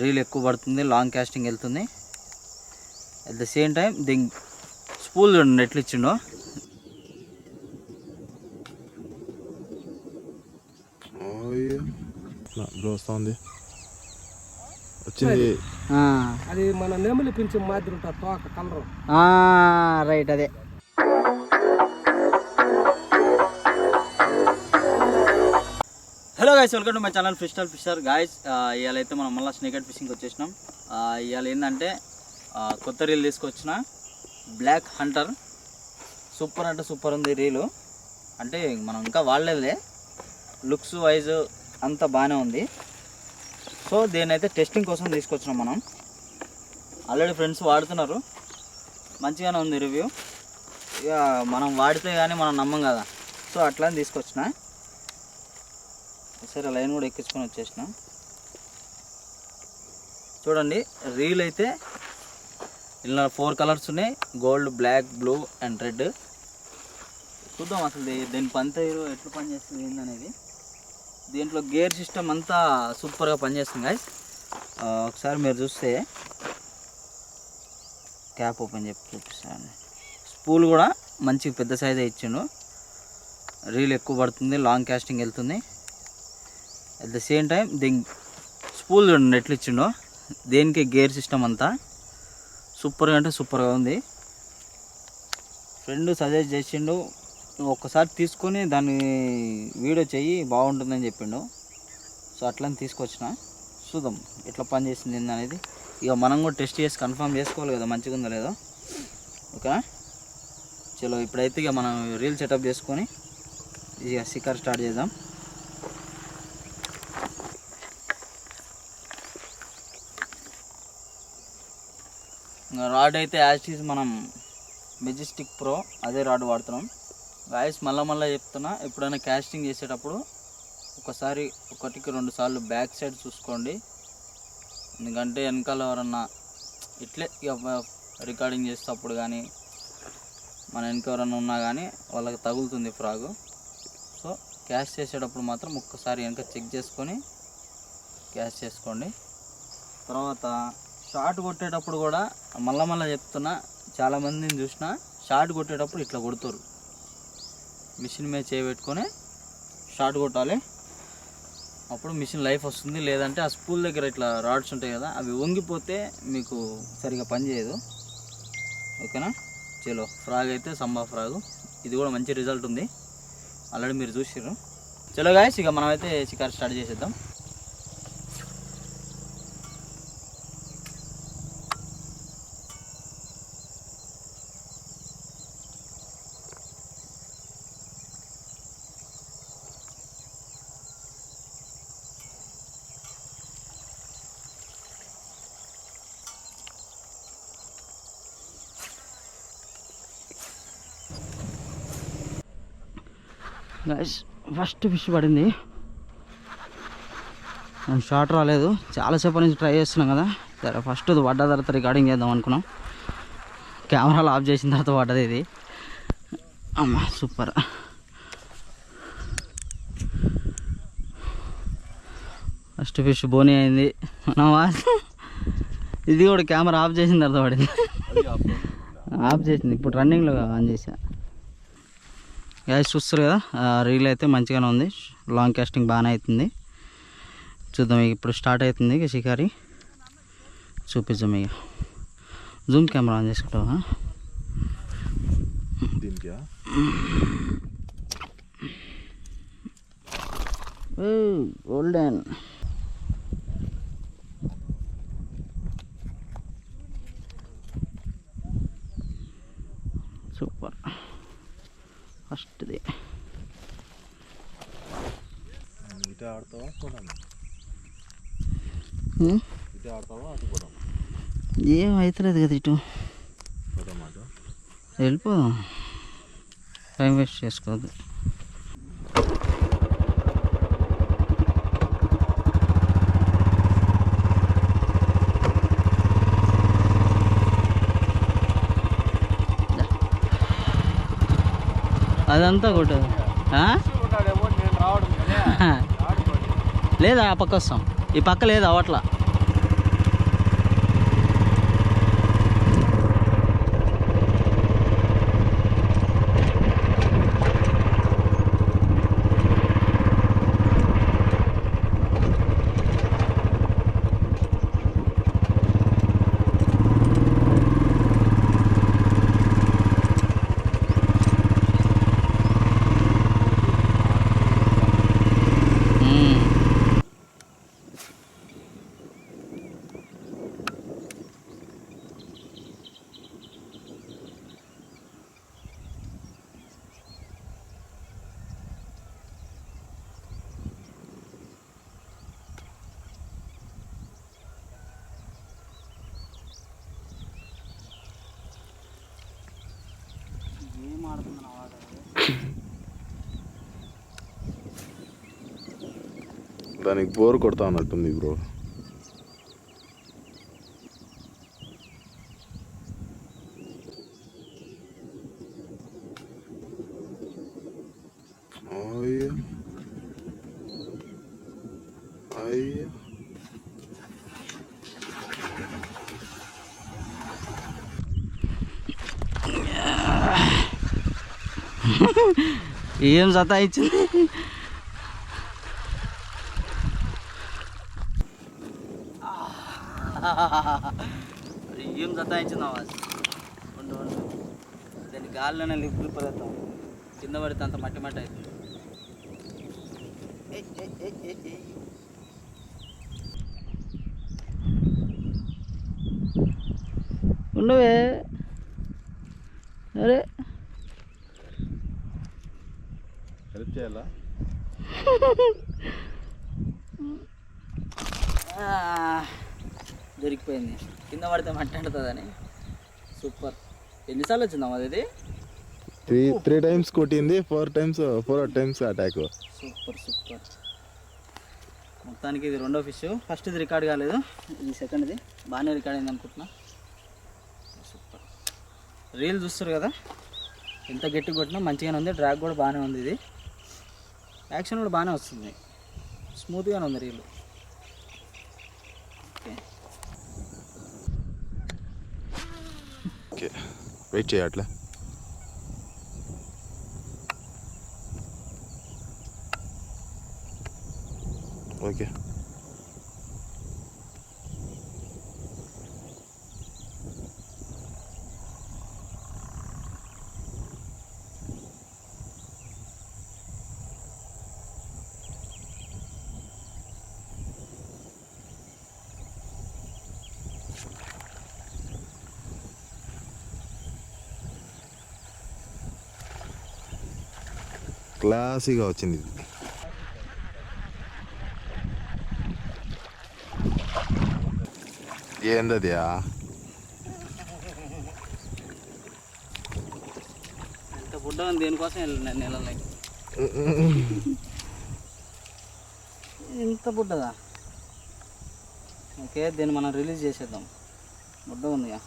Reel ఎక్కువ పడుతుంది long casting వెళ్తుంది. అట్ ద సేమ్ టైం దీని స్పూల్ చూడండి ఎట్లు ఇచ్చిండో. వస్తుంది వచ్చింది. అది మన నెమలి మాదిరి ఉంటుంది తోక కలరు. రైట్ అదే. Hello guys welcome to my channel Fistal Fisher guys ఇవాళ అయితే మనం మళ్ళీ స్నేకెట్ ఫిషింగ్ వచ్చేసినాం. ఇవాళ ఏంటంటే కొత్త రీల్ తీసుకొచ్చిన బ్లాక్ హంటర్ సూపర్ అంటే సూపర్ ఉంది రీలు అంటే మనం ఇంకా వాడలేదులే. లుక్స్ వైజ్ అంతా బాగానే ఉంది. సో దీన్ని అయితే టెస్టింగ్ కోసం తీసుకొచ్చినాం మనం. ఆల్రెడీ ఫ్రెండ్స్ వాడుతున్నారు. మంచిగానే ఉంది రివ్యూ ఇక మనం వాడితే కానీ మనం నమ్మం కదా. సో అట్లా అని సరే లైన్ కూడా ఎక్కించుకొని వచ్చేసిన. చూడండి రీల్ అయితే ఇలా ఫోర్ కలర్స్ ఉన్నాయి. Gold black blue and red. చూద్దాం అసలు దీని పనితీరు ఎట్లా పనిచేస్తుంది ఏందనేది. దీంట్లో గేర్ సిస్టమ్ అంతా సూపర్గా పనిచేస్తుంది గాయస్ ఒకసారి మీరు చూస్తే క్యాప్ ఓపెన్ చెప్పి చూపిస్తాను. స్పూల్ కూడా మంచి పెద్ద సైజే ఇచ్చిండు. రీల్ ఎక్కువ పడుతుంది లాంగ్ కాస్టింగ్ వెళ్తుంది. అట్ ద సేమ్ టైం దీని స్పూల్ చూడండి ఎట్లు ఇచ్చిండో. దేనికి గేర్ సిస్టమ్ అంతా? సూపర్గా అంటే సూపర్గా ఉంది. ఫ్రెండ్ సజెస్ట్ చేసిండు నువ్వు ఒక్కసారి తీసుకొని దాన్ని వీడియో చెయ్యి బాగుంటుందని చెప్పిండు. సో అట్లని తీసుకొచ్చిన. చూద్దాం ఎట్లా పని చేసింది అనేది. ఇక మనం కూడా టెస్ట్ చేసి కన్ఫర్మ్ చేసుకోవాలి కదా మంచిగా ఉందో లేదో? ఓకేనా? చలో ఇప్పుడైతే ఇక మనం రీల్ సెటప్ చేసుకొని ఇక షికార్ స్టార్ట్ చేద్దాం. రాడ్ అయితే యాజ్ మనం మెజెస్టిక్ ప్రో అదే రాడ్ వాడుతున్నాం. గాయస్ మళ్ళీ మళ్ళీ చెప్తున్నా ఎప్పుడైనా క్యాస్టింగ్ చేసేటప్పుడు ఒకసారి ఒకటికి రెండు సార్లు బ్యాక్ సైడ్ చూసుకోండి. ఎందుకంటే వెనకాల ఎవరన్నా ఇట్లే ఇక రికార్డింగ్ చేసేటప్పుడు కానీ మన వెనక ఎవరన్నా ఉన్నా కానీ వాళ్ళకి తగులుతుంది ఫ్రాగు సో క్యాష్ చేసేటప్పుడు మాత్రం ఒక్కసారి వెనక చెక్ చేసుకొని క్యాష్ చేసుకోండి. తర్వాత షార్ట్ కొట్టేటప్పుడు కూడా మళ్ళా మళ్ళీ చెప్తున్నా చాలామందిని చూసిన షార్ట్ కొట్టేటప్పుడు ఇట్లా కొడతారు. మిషన్ మీద చేయబెట్టుకొని షార్ట్ కొట్టాలి. అప్పుడు మిషన్ లైఫ్ వస్తుంది. లేదంటే ఆ స్పూల్ దగ్గర ఇట్లా రాడ్స్ ఉంటాయి కదా అవి వంగిపోతే మీకు సరిగా పనిచేయదు ఓకేనా? చలో ఫ్రాగ్ అయితే సంబా ఫ్రాగ్. ఇది కూడా మంచి రిజల్ట్ ఉంది. ఆల్రెడీ మీరు చూసారు చలో గాయస్ ఇక మనమైతే షికారు స్టార్ట్ చేసేద్దాం. గైస్ ఫస్ట్ ఫిష్ పడింది. నేను షార్ట్ రాలేదు. చాలాసేపు నుంచి ట్రై చేస్తున్నాం కదా. సరే ఫస్ట్ అది పడ్డ తర్వాత రికార్డింగ్ చేద్దాం అనుకున్నాం. కెమెరాలు ఆఫ్ చేసిన తర్వాత పడ్డది ఇది. అమ్మ సూపర్ ఫస్ట్ ఫిష్ బోనీ అయింది. ఇది కూడా కెమెరా ఆఫ్ చేసిన తర్వాత పడింది. ఆఫ్ చేసింది. ఇప్పుడు రన్నింగ్లో ఆన్ చేసా. గ్యాస్ చూస్తారు కదా రీల్ అయితే మంచిగానే ఉంది. లాంగ్ కాస్టింగ్ బాగానే అవుతుంది చూద్దాం ఇక ఇప్పుడు స్టార్ట్ అవుతుంది ఇక షికారి. చూపిద్దాం ఇక. జూమ్ కెమెరా ఆన్ చేసుకుంటావా? గోల్డెన్ సూపర్ ఫస్ట్ది ఏం అవుతలేదు కదా ఇటు వెళ్ళిపోదాం టైం వేస్ట్ చేసుకోవద్దు అదంతా కొట్టదు. ఆ? లేదా ఆ పక్క వస్తాం. ఈ పక్క లేదు అవట్లా దానికి బోర్ కొడతా అన్నట్టుంది బ్రో. ఏం సతాయించింది? ఏం సతాయించింది అవాజ్ ఉండు ఉండు. దాని గాలిలోనే లిప్ పడతాం కింద పడితే అంత మట్టి మట్టి అవుతుంది. ఉండవే. అరే. హెల్ప్ చేయాలా? ఆ, దొరికిపోయింది. కింద పడితే మట్టి అంటుందని సూపర్. ఎన్నిసార్లు వచ్చిందాం అది? త్రీ త్రీ టైమ్స్ కొట్టింది four times four times attack super super. మొత్తానికి ఇది రెండో ఫిష్ ఫస్ట్ ఇది రికార్డ్ కాలేదు. ఇది సెకండ్ది బాగానే రికార్డ్ అయింది అనుకుంటున్నా. సూపర్. రీల్ చూస్తారు కదా? ఎంత గట్టి కొట్టినా మంచిగానే ఉంది. డ్రాగ్ కూడా బాగానే ఉంది ఇది. యాక్షన్ కూడా బాగానే వస్తుంది. స్మూత్గానే ఉంది రీల్ ఓకే ఓకే వెయిట్ చేయట్లే ఓకే క్లాసీగా వచ్చింది ఇది. ఏందదియా ఎంత బుడ్డ ఉంది దేనికోసం నెలలకి? ఇంత బుడ్డదా ఓకే దీన్ని మనం రిలీజ్ చేసేద్దాం. బుడ్డ ఉందిగా.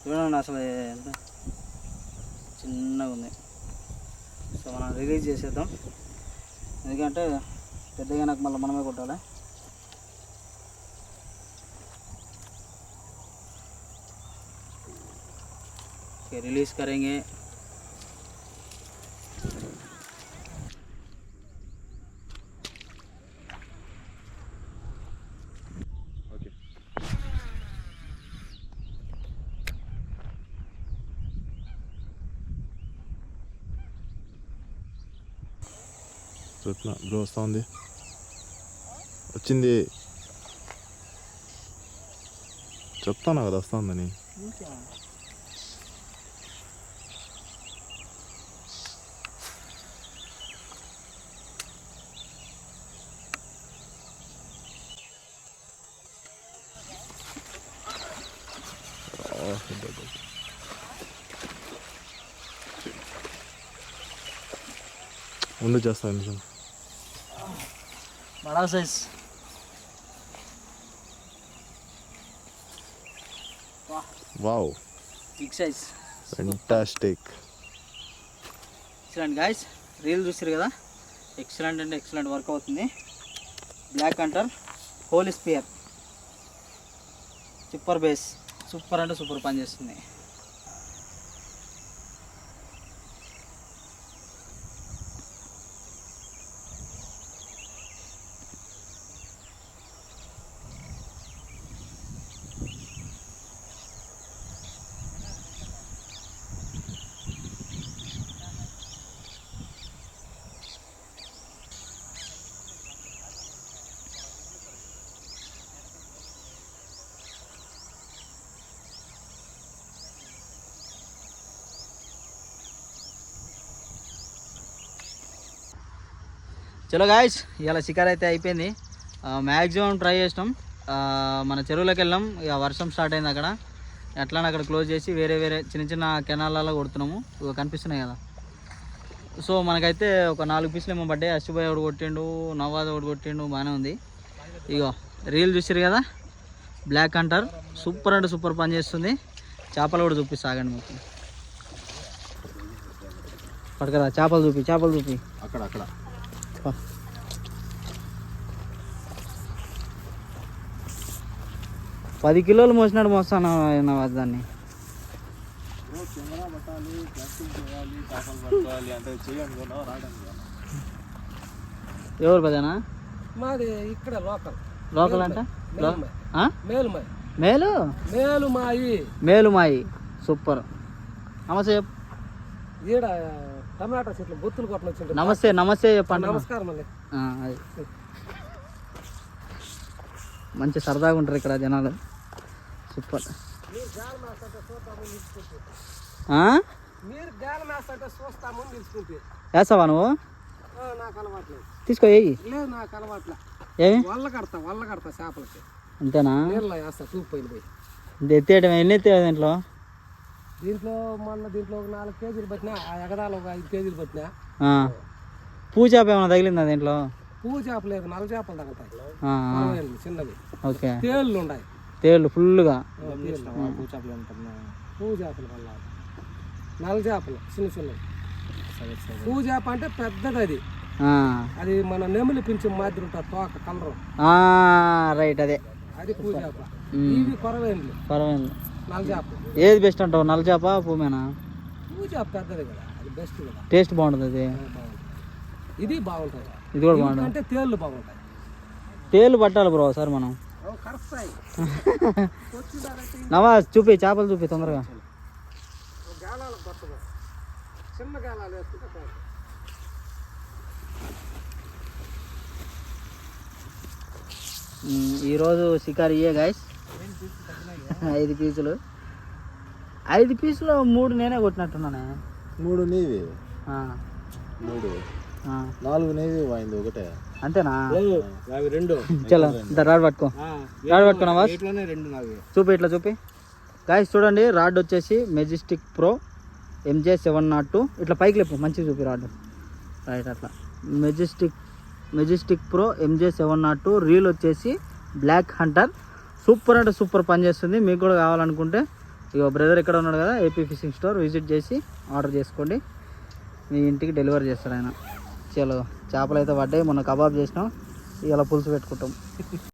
చూడండి అసలు ఎంత చిన్నగా ఉంది. సో మనం రిలీజ్ చేసేద్దాం. ఎందుకంటే పెద్దగా నాకు మళ్ళీ మనమే కొట్టాలి. రిలీజ్ కరేంగే. చెప్తున్నా బ్రో వస్తా ఉంది వచ్చింది చెప్తాను కదా వస్తా ఉందని ఉండు చేస్తా బడా size wow big size fantastic excellent guys reel చూసారు కదా? ఎక్సలెంట్ అండ్ ఎక్సలెంట్ వర్క్ అవుతుంది. Black hunter whole spare super base super అంటే సూపర్ పనిచేస్తుంది చలో గాయస్ ఇలా షికార్ అయితే అయిపోయింది. మ్యాక్సిమం ట్రై చేసినాం. మన చెరువులోకి వెళ్ళాం. ఇక వర్షం స్టార్ట్ అయింది అక్కడ. ఎట్లా అక్కడ క్లోజ్ చేసి వేరే వేరే చిన్న చిన్న కెనాలలో కొడుతున్నాము. ఇవి కనిపిస్తున్నాయి కదా. సో మనకైతే ఒక నాలుగు పీసులు ఏమో పడ్డాయి. అశుభాయ్ ఒకటి కొట్టిండు నవాజ్ ఒకటి కొట్టిండు బాగానే ఉంది. ఇగో రీల్ చూసారు కదా? బ్లాక్ అంటారు సూపర్ అంటే సూపర్ పని చేస్తుంది. చేపలు కూడా చూపిస్తా ఆగండి మీకు. పడకరా చేపలు చూపి చేపలు చూపి. అక్కడ అక్కడ. పా. పది కిలోలు మోసినాడు మోస్తాను దాన్ని ఎవరు పదేనా మాది ఇక్కడ లోకల్. లోకల్ అంట? మేలుమాయి? మేలుమాయి మేలు? మేలుమాయి. మేలు మాయి సూపర్ నమస్తే. ఈడ టమాటా చెట్లు బొత్తులు కొట్టను వచ్చిండు నమస్తే నమస్తే చెప్పండి నమస్కారం అండి. మంచి సరదాగా ఉంటారు ఇక్కడ జనాలు. సూపర్. వేస్తావా నువ్వు? తీసుకో ఏయి లేదు నాకు అలవాట్లే ఏమి? వల్ల కడతా వల్ల కడతా చేపలకి. అంతేనా? నీళ్ళలో వేస్తా చూపు పోయిన పోయి. ఎత్తేయడం ఎన్ని ఎత్తేవి దీంట్లో? దీంట్లో మొన్న దీంట్లో ఒక నాలుగు కేజీలు పట్టినా ఆ ఎగదాలు ఒక ఐదు కేజీలు పట్టినా. ఆ. పూ చేప ఏమైనా తగిలిందా దీంట్లో? పువ్వు చేపలు లేదు నల్ల చేపలు తగ్గుతాయి చిన్నవి. ఓకే. తేళ్ళు ఉన్నాయి. తేళ్ళు ఫుల్గా పువ్వు చేపలు పువ్వు చేపలు వల్ల నల్ల చేపలు చిన్న చిన్నవి. పువ్వు చేప అంటే పెద్దది అది. ఆ. అది మన నెమిలి పింఛం మాదిరి ఉంటుంది తోక కలరు. ఆ, రైట్ అదే. అది పువ్వు చేప. ఇవి నల్ల చేప ఏది బెస్ట్ అంటావు నల్ల చేప పూమేనా టేస్ట్ బాగుంటుంది అది. ఇది బాగుంటుంది. ఇది కూడా బాగుంటుంది. అంటే తేళ్ళు బాగుంటాయి. తేలు పట్టాలి బ్రో సార్ మనం. నవాజ్ చూపి చేపలు చూపి తొందరగా. ఈరోజు షికారు ఇయ్యే గాయస్ ఐదు పీసులు. ఐదు పీసులు మూడు నేనే కొట్టినట్టున్నానే. మూడు నీవి. మూడు. నాలుగు నీవి వాయింది ఒకటే. అంతేనా? రెండు. చలో రాడ్. పట్టుకో. రాడ్ పట్టుకో నవాజ్ ఇట్లోనే రెండు నావి. చూపి ఇట్లా చూపి. గాయస్ చూడండి రాడ్ వచ్చేసి Majestic Pro MJ seven nought two ఇట్లా పైకి లేపు మంచిగా చూపి రాడ్. రైట్ అట్లా. Majestic Majestic Pro MJ seven nought two reel వచ్చేసి బ్లాక్ హంటర్ సూపర్ అంటే సూపర్ పని చేస్తుంది. మీకు కూడా కావాలనుకుంటే ఇక బ్రదర్ ఇక్కడ ఉన్నాడు కదా ఏపీ ఫిషింగ్ స్టోర్ విజిట్ చేసి ఆర్డర్ చేసుకోండి. మీ ఇంటికి డెలివరీ చేస్తారు ఆయన. చలో చేపలు అయితే పడ్డాయి. మొన్న కబాబ్ చేసినాం. ఇలా పులుసు పెట్టుకుంటాం.